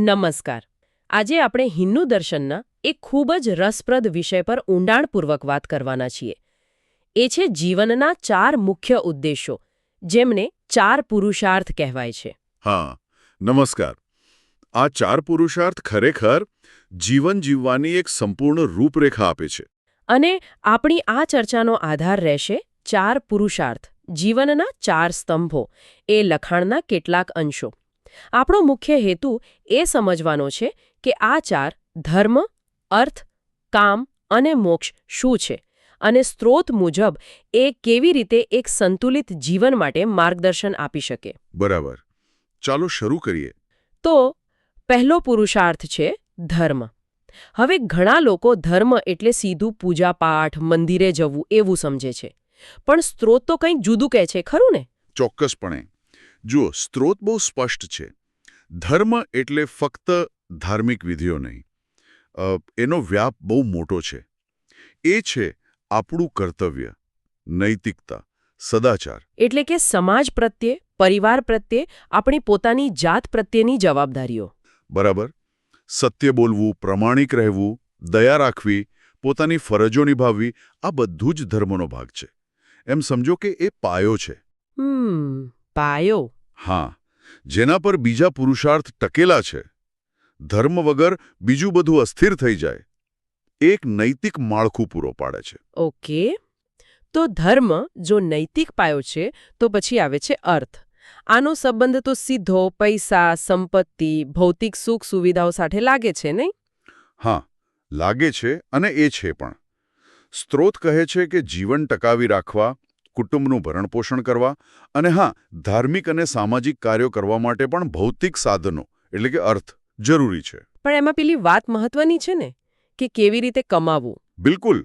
નમસ્કાર. આજે આપણે હિન્દુ દર્શનના એક ખૂબ જ રસપ્રદ વિષય પર ઊંડાણપૂર્વક વાત કરવાના છીએ. એ છે જીવનના ચાર મુખ્ય ઉદ્દેશો જેમને ચાર પુરુષાર્થ કહેવાય છે. હા નમસ્કાર. આ ચાર પુરુષાર્થ ખરેખર જીવન જીવવાની એક સંપૂર્ણ રૂપરેખા આપે છે. અને આપણી આ ચર્ચાનો આધાર રહેશે ચાર પુરુષાર્થ જીવનના ચાર સ્તંભો એ લખાણના કેટલાક અંશો. આપણો મુખ્ય હેતુ એ સમજવાનો છે કે આ ચાર ધર્મ અર્થ કામ અને મોક્ષ શું છે અને સ્ત્રોત મુજબ એ કેવી રીતે એક સંતુલિત જીવન માટે માર્ગદર્શન આપી શકે. બરાબર. ચાલો શરૂ કરીએ. તો પહેલો પુરુષાર્થ છે ધર્મ. હવે ઘણા લોકો ધર્મ એટલે સીધું પૂજાપાઠ મંદિરે જવું એવું સમજે છે. પણ સ્ત્રોત તો કંઈક જુદું કહે છે ખરું ને? ચોક્કસપણે. જુઓ સ્ત્રોત બહુ સ્પષ્ટ છે. ધર્મ એટલે ફક્ત ધાર્મિક વિધિઓ નહીં. એનો વ્યાપ બહુ મોટો છે. એ છે આપણું કર્તવ્ય નૈતિકતા સદાચાર. એટલે કે સમાજ પ્રત્યે પરિવાર પ્રત્યે આપણી પોતાની જાત પ્રત્યેની જવાબદારીઓ. બરાબર. સત્ય બોલવું પ્રમાણિક રહેવું દયા રાખવી પોતાની ફરજો નિભાવવી આ બધું જ ધર્મનો ભાગ છે. એમ સમજો કે એ પાયો છે. હમ. પાયો. હા જેના પર બીજા પુરુષાર્થ ટકેલા છે. ધર્મ વગર બીજું બધું અસ્થિર થઈ જાય. એક નૈતિક માળખું પૂરો પાડે છે. ઓકે. તો ધર્મ જો નૈતિક પાયો છે તો પછી આવે છે અર્થ. આનો સંબંધ તો સીધો પૈસા સંપત્તિ ભૌતિક સુખ સુવિધાઓ સાથે લાગે છે નહીં? હા લાગે છે અને એ છે પણ. સ્ત્રોત કહે છે કે જીવન ટકાવી રાખવા કુટુંબનું ભરણપોષણ કરવા અને હા ધાર્મિક અને સામાજિક કાર્યો કરવા માટે પણ ભૌતિક સાધનો એટલે કે અર્થ જરૂરી છે. પણ એમાં પેલી વાત મહત્વની છે ને? કે કેવી રીતે કમાવવું બિલકુલ.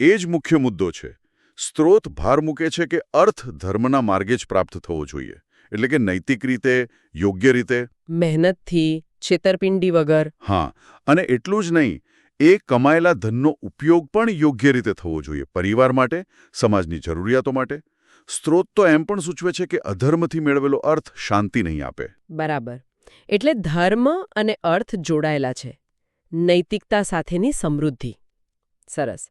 એ જ મુખ્ય મુદ્દો છે. સ્ત્રોત ભાર મૂકે છે કે અર્થ ધર્મના માર્ગે જ પ્રાપ્ત થવો જોઈએ. એટલે કે નૈતિક રીતે યોગ્ય રીતે. મહેનતથી છેતરપિંડી વગર. હા અને એટલું જ નહીં એ કમાયેલા ધનનો ઉપયોગ પણ યોગ્ય રીતે થવો જોઈએ પરિવાર માટે સમાજની જરૂરિયાતો માટે. સ્ત્રોત તો એમ પણ સૂચવે છે કે અધર્મથી મેળવેલો અર્થ શાંતિ નહીં આપે. બરાબર. એટલે ધર્મ અને અર્થ જોડાયેલા છે. નૈતિકતા સાથેની સમૃદ્ધિ. સરસ.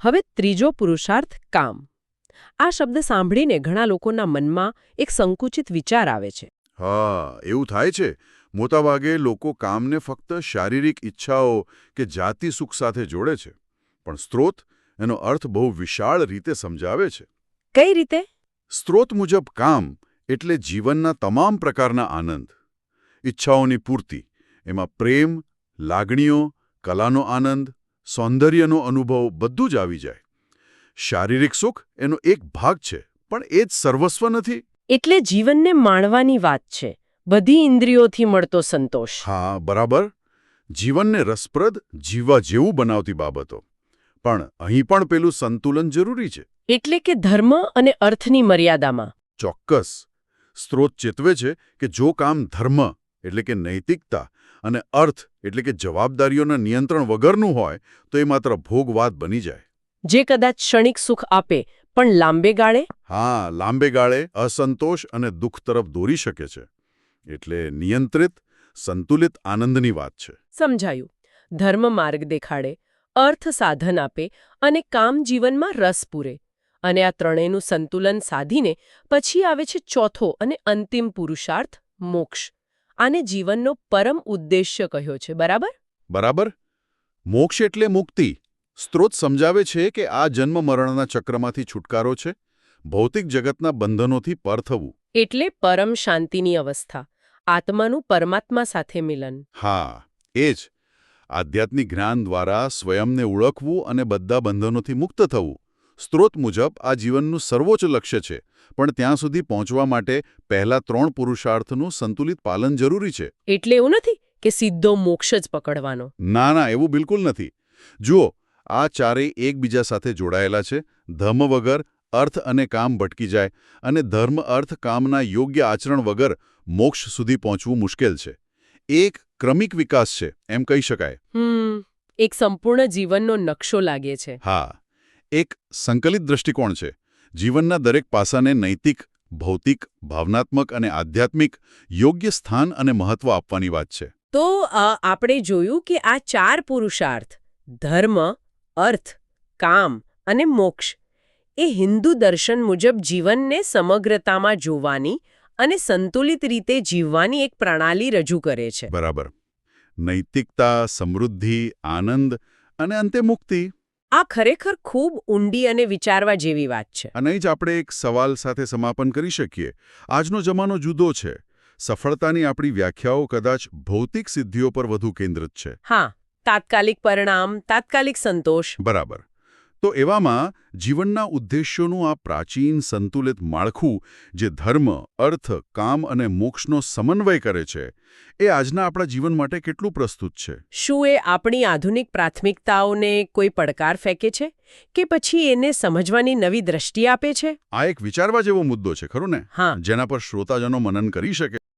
હવે ત્રીજો પુરુષાર્થ કામ. આ શબ્દ સાંભળીને ઘણા લોકોના મનમાં એક સંકુચિત વિચાર આવે છે. હા એવું થાય છે. મોટાભાગે લોકો કામને ફક્ત શારીરિક ઈચ્છાઓ કે જાતિ સુખ સાથે જોડે છે પણ સ્ત્રોત એનો અર્થ બહુ વિશાળ રીતે સમજાવે છે. કઈ રીતે? સ્ત્રોત મુજબ કામ એટલે જીવનના તમામ પ્રકારના આનંદ. ઈચ્છાઓની પૂર્તિ એમાં પ્રેમ લાગણીઓ કલાનો આનંદ સૌંદર્યનો અનુભવ બધું જ આવી જાય. શારીરિક સુખ એનો એક ભાગ છે પણ એ જ સર્વસ્વ નથી. એટલે જીવનને માણવાની વાત છે. બધી ઇન્દ્રિયોથી મળતો સંતોષ. હા બરાબર. જીવનને રસપ્રદ જીવવા જેવું બનાવતી બાબતો. પણ અહીં પણ પેલું સંતુલન જરૂરી છે. એટલે કે ધર્મ અને અર્થની મર્યાદામાં. ચોક્કસ. સ્ત્રોત ચેતવે છે કે જો કામ ધર્મ એટલે કે નૈતિકતા અને અર્થ એટલે કે જવાબદારીઓના નિયંત્રણ વગરનું હોય તો એ માત્ર ભોગવાદ બની જાય. જે કદાચ ક્ષણિક સુખ આપે પણ લાંબે ગાળે? હા લાંબે ગાળે અસંતોષ અને દુઃખ તરફ દોરી શકે છે. એટલે નિયંત્રિત સંતુલિત આનંદની વાત છે. સમજાયું. ધર્મ માર્ગ દેખાડે અર્થ સાધન આપે અને કામ જીવનમાં રસ પૂરે. અને આ ત્રણેયનું સંતુલન સાધીને પછી આવે છે ચોથો અને અંતિમ પુરુષાર્થ મોક્ષ. આને જીવનનો પરમ ઉદ્દેશ્ય કહ્યો છે બરાબર? બરાબર. મોક્ષ એટલે મુક્તિ. સ્ત્રોત સમજાવે છે કે આ જન્મ મરણના ચક્રમાંથી છુટકારો છે. ભૌતિક જગતના બંધનોથી પર થવું. એટલે પરમ શાંતિની અવસ્થા આત્માનું પરમાત્મા સાથે મિલન. હા એ જ. આધ્યાત્મિક જ્ઞાન દ્વારા સ્વયંને ઓળખવું અને બધા બંધનોથી મુક્ત થવું. સ્ત્રોત મુજબ આ જીવનનું સર્વોચ્ચ લક્ષ્ય છે પણ ત્યાં સુધી પહોંચવા માટે પહેલા ત્રણ પુરુષાર્થનું સંતુલિત પાલન જરૂરી છે. એટલે એવું નથી કે સીધો મોક્ષ જ પકડવાનો. ના ના એવું બિલકુલ નથી. જુઓ આ ચારેય એકબીજા સાથે જોડાયેલા છે ધમ વગર અર્થ અને કામ ભટકી જાય અને ધર્મ અર્થ કામના યોગ્ય આચરણ વગર મોક્ષ સુધી પહોંચવું મુશ્કેલ છે. એક ક્રમિક વિકાસ છે એમ કહી શકાય. એક સંપૂર્ણ જીવનનો નકશો લાગે છે. હા એક સંકલિત દૃષ્ટિકોણ છે. જીવનના દરેક પાસાને નૈતિક ભૌતિક ભાવનાત્મક અને આધ્યાત્મિક યોગ્ય સ્થાન અને મહત્વ આપવાની વાત છે. તો આપણે જોયું કે આ ચાર પુરુષાર્થ ધર્મ અર્થ કામ અને મોક્ષ એ હિન્દુ દર્શન મુજબ જીવનને સમગ્રતામાં જોવાની અને સંતુલિત રીતે જીવવાની એક પ્રણાલી રજૂ કરે છે. બરાબર. નૈતિકતા સમૃદ્ધિ આનંદ અને અંતે મુક્તિ. આ ખરેખર ખૂબ ઊંડી અને વિચારવા જેવી વાત છે. અને જ આપણે એક સવાલ સાથે સમાપન કરી શકીએ. આજનો જમાનો જુદો છે. સફળતાની આપણી વ્યાખ્યાઓ કદાચ ભૌતિક સિદ્ધિઓ પર વધુ કેન્દ્રિત છે. હા તાત્કાલિક પરિણામ તાત્કાલિક સંતોષ. બરાબર. તો એવામાં જીવનના ઉદ્દેશ્યોનું આ પ્રાચીન સંતુલિત માળખું જે ધર્મ અર્થ કામ અને મોક્ષનો સમન્વય કરે છે એ આજના આપણા જીવન માટે કેટલું પ્રસ્તુત છે? શું એ આપણી આધુનિક પ્રાથમિકતાઓને કોઈ પડકાર ફેંકે છે? કે પછી એને સમજવાની નવી દ્રષ્ટિ આપે છે? આ એક વિચારવા જેવો મુદ્દો છે ખરું ને? હા. જેના પર શ્રોતાજનો મનન કરી શકે.